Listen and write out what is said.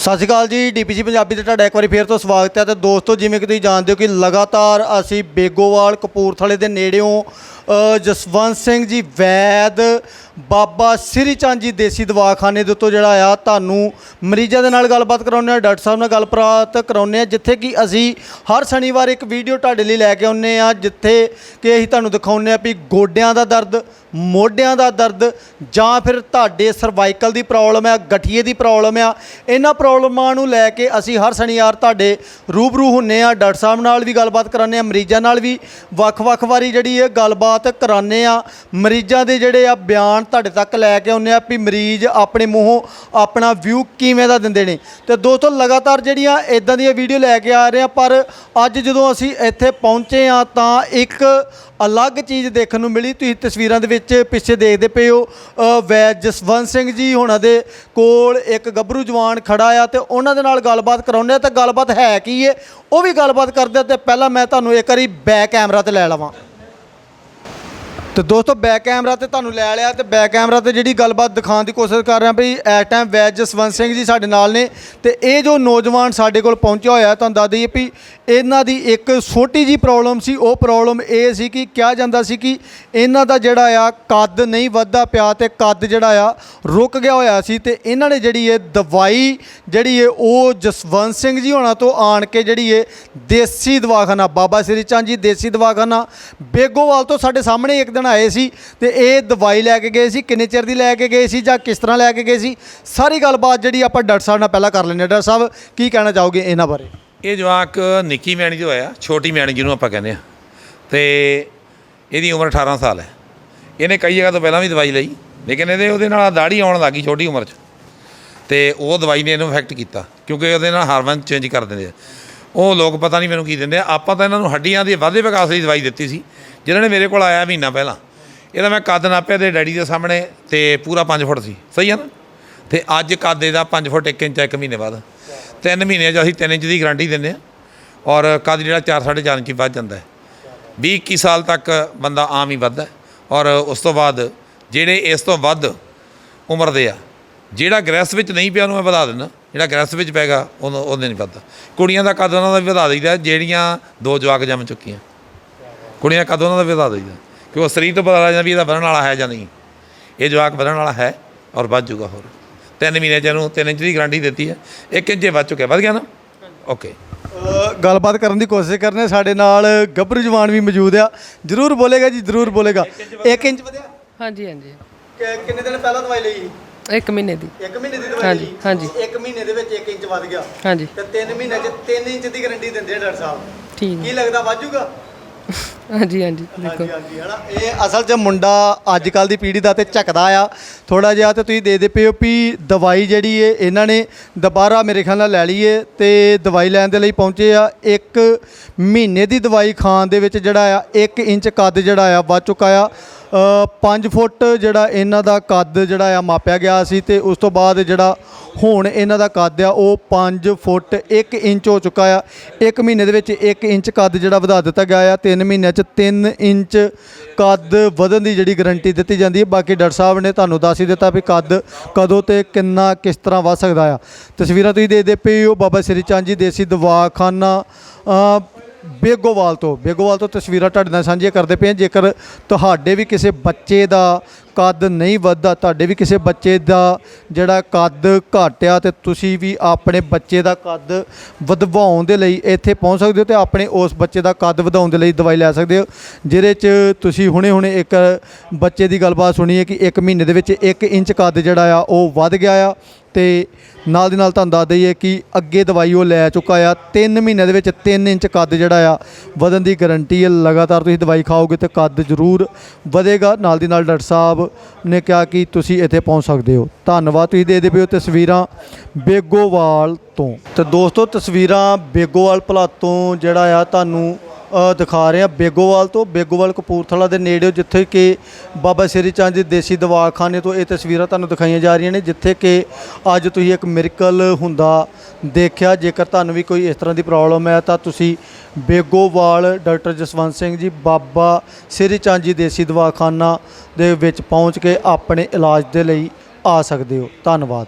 ਸਤਿ ਸ਼੍ਰੀ ਅਕਾਲ ਜੀ, ਡੀਪੀਸੀ ਪੰਜਾਬੀ ਤੇ ਤੁਹਾਡਾ ਇੱਕ ਵਾਰੀ ਫੇਰ ਤੋਂ ਸਵਾਗਤ ਹੈ ਤੇ ਦੋਸਤੋ, ਜਿਵੇਂ ਕਿ ਤੁਸੀਂ ਜਾਣਦੇ ਹੋ ਕਿ ਲਗਾਤਾਰ ਅਸੀਂ ਬੇਗੋਵਾਲ ਕਪੂਰਥਲੇ ਦੇ ਨੇੜਿਓਂ ਜਸਵੰਤ ਸਿੰਘ ਜੀ ਵੈਦ ਬਾਬਾ ਸ੍ਰੀ ਚੰਦ ਜੀ ਦੇਸੀ ਦਵਾਖਾਨੇ ਦੇ ਉੱਤੋਂ ਜਿਹੜਾ ਆ, ਤੁਹਾਨੂੰ ਮਰੀਜ਼ਾਂ ਦੇ ਨਾਲ ਗੱਲਬਾਤ ਕਰਾਉਂਦੇ ਆ ਡਾਕਟਰ ਸਾਹਿਬ ਨਾਲ ਗੱਲਬਾਤ ਕਰਾਉਂਦੇ ਆ ਜਿੱਥੇ ਕਿ ਅਸੀਂ ਹਰ ਸ਼ਨੀਵਾਰ ਇੱਕ ਵੀਡੀਓ ਤੁਹਾਡੇ ਲਈ ਲੈ ਕੇ ਆਉਂਦੇ ਆ ਜਿੱਥੇ ਕਿ ਅਸੀਂ ਤੁਹਾਨੂੰ ਦਿਖਾਉਂਦੇ ਆ ਵੀ ਗੋਡਿਆਂ ਦਾ ਦਰਦ, ਮੋਢਿਆਂ ਦਾ ਦਰਦ ਜਾਂ ਫਿਰ ਤੁਹਾਡੇ ਸਰਵਾਈਕਲ ਦੀ ਪ੍ਰੋਬਲਮ ਆ, ਗਠੀਏ ਦੀ ਪ੍ਰੋਬਲਮ ਆ, ਇਹਨਾਂ ਪ੍ਰੋਬਲਮਾਂ ਨੂੰ ਲੈ ਕੇ ਅਸੀਂ ਹਰ ਸ਼ਨੀਵਾਰ ਤੁਹਾਡੇ ਰੂਬਰੂ ਹੁੰਨੇ ਆ ਡਾਕਟਰ ਸਾਹਿਬ ਨਾਲ ਵੀ ਗੱਲਬਾਤ ਕਰਾਉਂਦੇ ਆ ਮਰੀਜ਼ਾਂ ਨਾਲ ਵੀ ਵੱਖ-ਵੱਖ ਵਾਰੀ ਜਿਹੜੀ ਇਹ ਗੱਲਬਾਤ ਕਰਾਉਂਦੇ ਆ ਮਰੀਜ਼ਾਂ ਦੇ ਜਿਹੜੇ ਆ ਬਿਆਨ ਤੁਹਾਡੇ ਤੱਕ ਲੈ ਕੇ ਆਉਂਦੇ ਆ ਵੀ ਮਰੀਜ਼ ਆਪਣੇ ਮੂੰਹੋਂ ਆਪਣਾ ਵਿਊ ਕਿਵੇਂ ਦਾ ਦਿੰਦੇ ਨੇ। ਤੇ ਦੋਸਤੋ, ਲਗਾਤਾਰ ਜਿਹੜੀਆਂ ਇਦਾਂ ਦੀਆਂ ਵੀਡੀਓ ਲੈ ਕੇ ਆ ਰਹੇ ਆ, ਪਰ ਅੱਜ ਜਦੋਂ ਅਸੀਂ ਇੱਥੇ ਪਹੁੰਚੇ ਆ, ਤਾਂ ਇੱਕ ਅਲੱਗ ਚੀਜ਼ ਦੇਖਣ ਨੂੰ ਮਿਲੀ। ਤੁਸੀਂ ਤਸਵੀਰਾਂ ਦੇ ਵਿੱਚ ਪਿੱਛੇ ਦੇਖਦੇ ਪਏ ਹੋ ਵੈ ਜਸਵੰਤ ਸਿੰਘ ਜੀ ਹੋਣਾ ਦੇ ਕੋਲ ਇੱਕ ਗੱਭਰੂ ਜਵਾਨ ਖੜਾ ਆ ਤੇ ਉਹਨਾਂ ਦੇ ਨਾਲ ਗੱਲਬਾਤ ਕਰਾਉਂਦੇ ਆ। ਤੇ ਗੱਲਬਾਤ ਹੈ ਕੀ ਏ? ਉਹ ਵੀ ਗੱਲਬਾਤ ਕਰਦੇ ਆ ਤੇ ਪਹਿਲਾਂ ਮੈਂ ਤੁਹਾਨੂੰ ਇੱਕ ਵਾਰੀ ਬੈਕ ਕੈਮਰਾ ਤੇ ਲੈ ਲਵਾਂ। ਤੇ ਦੋਸਤੋ ਬੈਕ ਕੈਮਰਾ ਤੇ ਤੁਹਾਨੂੰ ਲੈ ਲਿਆ ਤੇ ਬੈਕ ਕੈਮਰਾ ਤੇ ਜਿਹੜੀ ਗੱਲਬਾਤ ਦਿਖਾਉਣ ਦੀ ਕੋਸ਼ਿਸ਼ ਕਰ ਰਿਹਾ ਵੀ ਐਟ ਟਾਈਮ ਵੈਦ ਜਸਵੰਤ ਸਿੰਘ ਜੀ ਸਾਡੇ ਨਾਲ ਨੇ ਤੇ ਇਹ ਜੋ ਨੌਜਵਾਨ ਸਾਡੇ ਕੋਲ ਪਹੁੰਚਿਆ ਹੋਇਆ, ਤੁਹਾਨੂੰ ਦੱਸ ਦਈਏ ਵੀ ਇਹਨਾਂ ਦੀ ਇੱਕ ਛੋਟੀ ਜੀ ਪ੍ਰੋਬਲਮ ਸੀ, ਉਹ ਪ੍ਰੋਬਲਮ ਇਹ ਸੀ ਕਿ ਕਿਹਾ ਜਾਂਦਾ ਸੀ ਕਿ ਇਹਨਾਂ ਦਾ ਜਿਹੜਾ ਆ, ਕੱਦ ਨਹੀਂ ਵੱਧਦਾ ਪਿਆ ਤੇ ਕੱਦ ਜਿਹੜਾ ਆ, ਰੁਕ ਗਿਆ ਹੋਇਆ ਸੀ ਤੇ ਇਹਨਾਂ ਨੇ ਜਿਹੜੀ ਇਹ ਦਵਾਈ ਜਿਹੜੀ ਇਹ ਉਹ ਜਸਵੰਤ ਸਿੰਘ ਜੀ ਹੋਣਾ ਤੋਂ ਆਣ ਕੇ ਜਿਹੜੀ ਇਹ ਦੇਸੀ ਦਵਾਖਾਨਾ, ਬਾਬਾ ਸ੍ਰੀ ਚੰਦ ਜੀ ਦੇਸੀ ਦਵਾਖਾਨਾ, ਬੇਗੋਵਾਲ ਤੋਂ ਸਾਡੇ ਸਾਹਮਣੇ ਇੱਕ ਦਿਨ ਆਏ ਸੀ ਤੇ ਇਹ ਦਵਾਈ ਲੈ ਕੇ ਗਏ ਸੀ, ਕਿੰਨੇ ਚਿਰ ਦੀ ਲੈ ਕੇ ਗਏ ਸੀ ਜਾਂ ਕਿਸ ਤਰ੍ਹਾਂ ਲੈ ਕੇ ਗਏ ਸੀ, ਸਾਰੀ ਗੱਲਬਾਤ ਜਿਹੜੀ ਆਪਾਂ ਡਾਕਟਰ ਸਾਹਿਬ ਨਾਲ ਪਹਿਲਾਂ ਕਰ ਲੈਂਦੇ ਹਾਂ। ਡਾਕਟਰ ਸਾਹਿਬ, ਕੀ ਕਹਿਣਾ ਚਾਹੋਗੇ ਇਹਨਾਂ ਬਾਰੇ? ਇਹ ਜਵਾਕ ਨਿੱਕੀ ਮੈਣੀ ਜੋ ਹੋਇਆ ਛੋਟੀ ਮੈਣੀ ਜਿਹਨੂੰ ਆਪਾਂ ਕਹਿੰਦੇ ਆ ਤੇ ਇਹਦੀ ਉਮਰ 18 ਸਾਲ ਹੈ। ਇਹਨੇ ਕਈ ਜਗ੍ਹਾ ਤੋਂ ਪਹਿਲਾਂ ਵੀ ਦਵਾਈ ਲਈ, ਲੇਕਿਨ ਇਹਦੇ, ਉਹਦੇ ਨਾਲ ਦਾੜੀ ਆਉਣ ਲੱਗੀ ਛੋਟੀ ਉਮਰ 'ਚ। ਤੇ ਉਹ ਦਵਾਈ ਨੇ ਇਹਨੂੰ ਇਫੈਕਟ ਕੀਤਾ, ਕਿਉਂਕਿ ਉਹਦੇ ਨਾਲ ਹਾਰਮੋਨ ਚੇਂਜ ਕਰ ਦਿੰਦੇ ਆ। ਉਹ ਲੋਕ ਪਤਾ ਨਹੀਂ ਮੈਨੂੰ ਕੀ ਦਿੰਦੇ ਆ। ਆਪਾਂ ਤਾਂ ਇਹਨਾਂ ਨੂੰ ਹੱਡੀਆਂ ਦੇ ਵਾਧੇ ਵਿਕਾਸ ਦੀ ਦਵਾਈ ਦਿੱਤੀ ਸੀ, ਜਿਹਨਾਂ ਨੇ ਮੇਰੇ ਕੋਲ ਆਇਆ ਮਹੀਨਾ ਪਹਿਲਾਂ। ਇਹਦਾ ਮੈਂ ਕੱਦ ਨਾਪਿਆ ਤੇ ਡੈਡੀ ਦੇ ਸਾਹਮਣੇ ਤੇ ਪੂਰਾ 5 ਫੁੱਟ ਸੀ। ਸਹੀ ਆ ਨਾ? ਤੇ ਅੱਜ ਕੱਦ ਇਹਦਾ 5 ਫੁੱਟ 1 ਇੰਚ ਆ, ਇੱਕ ਮਹੀਨੇ ਬਾਅਦ। ਤਿੰਨ ਮਹੀਨਿਆਂ 'ਚ ਅਸੀਂ 3 ਇੰਚ ਦੀ ਗਾਰੰਟੀ ਦਿੰਦੇ ਆ ਔਰ ਕੱਦ ਜਿਹੜਾ 4 4.5 ਇੰਚ ਵੱਧ ਜਾਂਦਾ ਹੈ। 20 21 ਸਾਲ ਤੱਕ ਬੰਦਾ ਆਮ ਹੀ ਵੱਧਦਾ ਔਰ ਉਸ ਤੋਂ ਬਾਅਦ ਜਿਹੜੇ ਇਸ ਤੋਂ ਵੱਧ ਉਮਰ ਦੇ ਆ, ਜਿਹੜਾ ਗ੍ਰੈਸ ਵਿੱਚ ਨਹੀਂ ਪਿਆ ਉਹਨੂੰ ਮੈਂ ਵਧਾ ਦਿੰਦਾ। ਜਿਹੜਾ ਗ੍ਰੈਸ ਵਿੱਚ ਪੈਗਾ ਉਹਨੂੰ ਉਹਦੇ ਨਹੀਂ ਵੱਧਦਾ। ਕੁੜੀਆਂ ਦਾ ਕੱਦ ਉਹਨਾਂ ਦਾ ਵੀ ਵਧਾ ਦਈਦਾ, ਜਿਹੜੀਆਂ ਦੋ ਜਵਾਕ ਜੰਮ ਚੁੱਕੀਆਂ। ਕੁੜੀਆਂ ਦਾ ਕੱਦ ਉਹਨਾਂ ਦਾ ਵੀ ਵਧਾ ਦਈਦਾ। ਕਿ ਉਹ ਸਰੀਰ ਤੋਂ ਪਤਾ ਲੱਗ ਜਾਂਦਾ ਵੀ ਇਹਦਾ ਵਧਣ ਵਾਲਾ ਹੈ ਜਾਂ ਨਹੀਂ। ਇਹ ਜਵਾਕ ਵਧਣ ਵਾਲਾ ਹੈ ਔਰ ਵੱਧ ਜੂਗਾ ਹੋਰ। ਤਿੰਨ ਮਹੀਨੇ ਚ ਇਹਨੂੰ ਤਿੰਨ ਇੰਚ ਦੀ ਗਾਰੰਟੀ ਦਿੱਤੀ ਹੈ। ਇੱਕ ਇੰਚ ਹੀ ਵੱਧ ਚੁੱਕਿਆ। ਵੱਧ ਗਿਆ ਨਾ? ਓਕੇ ਗੱਲਬਾਤ ਕਰਨ ਦੀ ਕੋਸ਼ਿਸ਼ ਕਰਨੇ। ਸਾਡੇ ਨਾਲ ਗੱਭਰੂ ਜਵਾਨ ਵੀ ਮੌਜੂਦ ਆ। ਜਰੂਰ ਬੋਲੇਗਾ ਜੀ ਜਰੂਰ ਬੋਲੇਗਾ। 1 ਇੰਚ ਵਧਿਆ। ਹਾਂਜੀ ਹਾਂਜੀ। ਕਿ- ਕਿੰਨੇ ਦਿਨ ਪਹਿਲਾਂ ਦਵਾਈ ਲਈ? ਇੱਕ ਮਹੀਨੇ ਦੀ। 1 ਮਹੀਨੇ ਦੀ ਦਵਾਈ ਹਾਂਜੀ, ਲਈ? ਹਾਂਜੀ। 1 ਮਹੀਨੇ ਦੇ ਵਿੱਚ 1 ਇੰਚ ਵੱਧ ਗਿਆ। ਹਾਂਜੀ। ਤੇ 3 ਮਹੀਨੇ ਚ 3 ਇੰਚ ਦੀ ਗਾਰੰਟੀ ਦਿੰਦੇ ਆ ਡਾਕਟਰ ਸਾਹਿਬ। ਠੀਕ। ਕੀ ਲੱਗਦਾ ਵਾਜੂਗਾ ਹਾਂਜੀ ਹਾਂਜੀ ਦੇਖੋ। ਹਾਂਜੀ ਹਾਂਜੀ ਹਨਾ। ਇਹ ਅਸਲ 'ਚ ਮੁੰਡਾ ਅੱਜ ਕੱਲ ਦੀ ਪੀੜ੍ਹੀ ਦਾ ਤੇ ਝਕਦਾ ਆ। ਥੋੜਾ ਜਿਹਾ ਤੇ ਤੁਸੀਂ ਦੇ ਦੇ ਪਿਓ ਵੀ ਦਵਾਈ ਜਿਹੜੀ ਏ ਇਹਨਾਂ ਨੇ ਦੁਬਾਰਾ ਮੇਰੇ ਖਿਆਲ ਨਾਲ ਲੈ ਲਈਏ ਤੇ ਦਵਾਈ ਲੈਣ ਦੇ ਲਈ ਪਹੁੰਚੇ ਆ। ਇੱਕ ਮਹੀਨੇ ਦੀ ਦਵਾਈ ਖਾਣ ਦੇ ਵਿੱਚ ਜਿਹੜਾ ਆ 1 ਇੰਚ ਕੱਦ ਜਿਹੜਾ ਆ ਵੱਧ ਚੁੱਕਾ ਆ। 5 ਫੁੱਟ ਜਿਹੜਾ ਇਹਨਾਂ ਦਾ ਕੱਦ ਜਿਹੜਾ ਆ ਮਾਪਿਆ ਗਿਆ ਸੀ ਤੇ ਉਸ ਤੋਂ ਬਾਅਦ ਜਿਹੜਾ ਹੁਣ ਇਹਨਾਂ ਦਾ ਕੱਦ ਆ, ਉਹ 5 ਫੁੱਟ 1 ਇੰਚ ਹੋ ਚੁੱਕਾ ਆ। ਇੱਕ ਮਹੀਨੇ ਦੇ ਵਿੱਚ 1 ਇੰਚ ਕੱਦ ਜਿਹੜਾ ਵਧਾ ਦਿੱਤਾ ਗਿਆ ਆ। 3 ਮਹੀਨਿਆਂ 'ਚ 3 ਇੰਚ ਕੱਦ ਵਧਣ ਦੀ ਜਿਹੜੀ ਗਾਰੰਟੀ ਦਿੱਤੀ ਜਾਂਦੀ ਹੈ। ਬਾਕੀ ਡਾਕਟਰ ਸਾਹਿਬ ਨੇ ਤੁਹਾਨੂੰ ਦੱਸ ਹੀ ਦਿੱਤਾ ਵੀ ਕੱਦ ਕਦੋਂ ਤੇ ਕਿੰਨਾ ਕਿਸ ਤਰ੍ਹਾਂ ਵੱਧ ਸਕਦਾ ਆ। ਤਸਵੀਰਾਂ ਤੁਸੀਂ ਦੇਖਦੇ ਪਏ ਹੋ। ਬਾਬਾ ਸ੍ਰੀ ਚੰਦ ਜੀ ਦੇਸੀ ਦਵਾਖਾਨਾ ਬੇਗੋਵਾਲ ਤੋਂ। ਬੇਗੋਵਾਲ ਤੋਂ ਤਸਵੀਰਾਂ ਤੁਹਾਡੇ ਨਾਲ ਸਾਂਝੀਆਂ ਕਰਦੇ ਪਏ ਹਾਂ। ਜੇਕਰ ਤੁਹਾਡੇ ਵੀ ਕਿਸੇ ਬੱਚੇ ਦਾ ਕੱਦ ਨਹੀਂ ਵੱਧਦਾ, ਤੁਹਾਡੇ ਵੀ ਕਿਸੇ ਬੱਚੇ ਦਾ ਜਿਹੜਾ ਕੱਦ ਘਟਿਆ ਤੇ ਤੁਸੀਂ ਵੀ ਆਪਣੇ ਬੱਚੇ ਦਾ ਕੱਦ ਵਧਵਾਉਣ ਦੇ ਲਈ ਇੱਥੇ ਪਹੁੰਚ ਸਕਦੇ ਹੋ ਤੇ ਆਪਣੇ ਉਸ ਬੱਚੇ ਦਾ ਕੱਦ ਵਧਾਉਣ ਦੇ ਲਈ ਦਵਾਈ ਲੈ ਸਕਦੇ ਹੋ, ਜਿਹਦੇ 'ਚ ਤੁਸੀਂ ਹੁਣੇ-ਹੁਣੇ ਇੱਕ ਬੱਚੇ ਦੀ ਗੱਲਬਾਤ ਸੁਣੀ ਹੈ ਕਿ 1 ਮਹੀਨੇ ਦੇ ਵਿੱਚ 1 ਇੰਚ ਕੱਦ ਜਿਹੜਾ ਆ ਉਹ ਵੱਧ ਗਿਆ ਆ ਤੇ ਨਾਲ ਦੀ ਨਾਲ ਤੁਹਾਨੂੰ ਦੱਸ ਦਈਏ ਕਿ ਅੱਗੇ ਦਵਾਈ ਉਹ ਲੈ ਚੁੱਕਾ ਆ 3 ਮਹੀਨੇ ਦੇ ਵਿੱਚ 3 ਇੰਚ ਕੱਦ ਜਿਹੜਾ ਆ ਵਧਣ ਦੀ ਗਾਰੰਟੀ ਹੈ, ਲਗਾਤਾਰ ਤੁਸੀਂ ਦਵਾਈ ਖਾਓਗੇ ਤੇ ਕੱਦ ਜ਼ਰੂਰ ਵਧੇਗਾ। ਨਾਲ ਦੀ ਨਾਲ ਡਾਕਟਰ ਸਾਹਿਬ ਨੇ ਕਿਹਾ ਕਿ ਤੁਸੀਂ ਇੱਥੇ ਪਹੁੰਚ ਸਕਦੇ ਹੋ। ਧੰਨਵਾਦ ਤੁਸੀਂ ਦੇ ਦੇ ਪਿਓ ਤਸਵੀਰਾਂ ਬੇਗੋਵਾਲ ਤੋਂ। ਤੇ ਦੋਸਤੋ, ਤਸਵੀਰਾਂ ਬੇਗੋਵਾਲ ਭਲਾ ਤੋਂ ਜਿਹੜਾ ਆ ਤੁਹਾਨੂੰ ਦਿਖਾ ਰਹੇ ਆ ਬੇਗੋਵਾਲ ਤੋਂ ਬੇਗੋਵਾਲ ਕਪੂਰਥਲਾ ਦੇ ਨੇੜੇ ਜਿੱਥੇ ਕਿ ਬਾਬਾ ਸ੍ਰੀ ਚੰਦ ਜੀ ਦੇਸੀ ਦਵਾਖਾਨੇ ਤੋਂ ਇਹ ਤਸਵੀਰਾਂ ਤੁਹਾਨੂੰ ਦਿਖਾਈਆਂ ਜਾ ਰਹੀਆਂ ਨੇ, ਜਿੱਥੇ ਕਿ ਅੱਜ ਤੁਸੀਂ ਇੱਕ ਮਿਰਕਲ ਹੁੰਦਾ ਦੇਖਿਆ। ਜੇਕਰ ਤੁਹਾਨੂੰ ਵੀ ਕੋਈ ਇਸ ਤਰ੍ਹਾਂ ਦੀ ਪ੍ਰੋਬਲਮ ਹੈ ਤਾਂ ਤੁਸੀਂ ਬੇਗੋਵਾਲ, ਡਾਕਟਰ ਜਸਵੰਤ ਸਿੰਘ ਜੀ, ਬਾਬਾ ਸ੍ਰੀ ਚੰਦ ਜੀ ਦੇਸੀ ਦਵਾਖਾਨਾ ਦੇ ਵਿੱਚ ਪਹੁੰਚ ਕੇ ਆਪਣੇ ਇਲਾਜ ਦੇ ਲਈ ਆ ਸਕਦੇ ਹੋ। ਧੰਨਵਾਦ।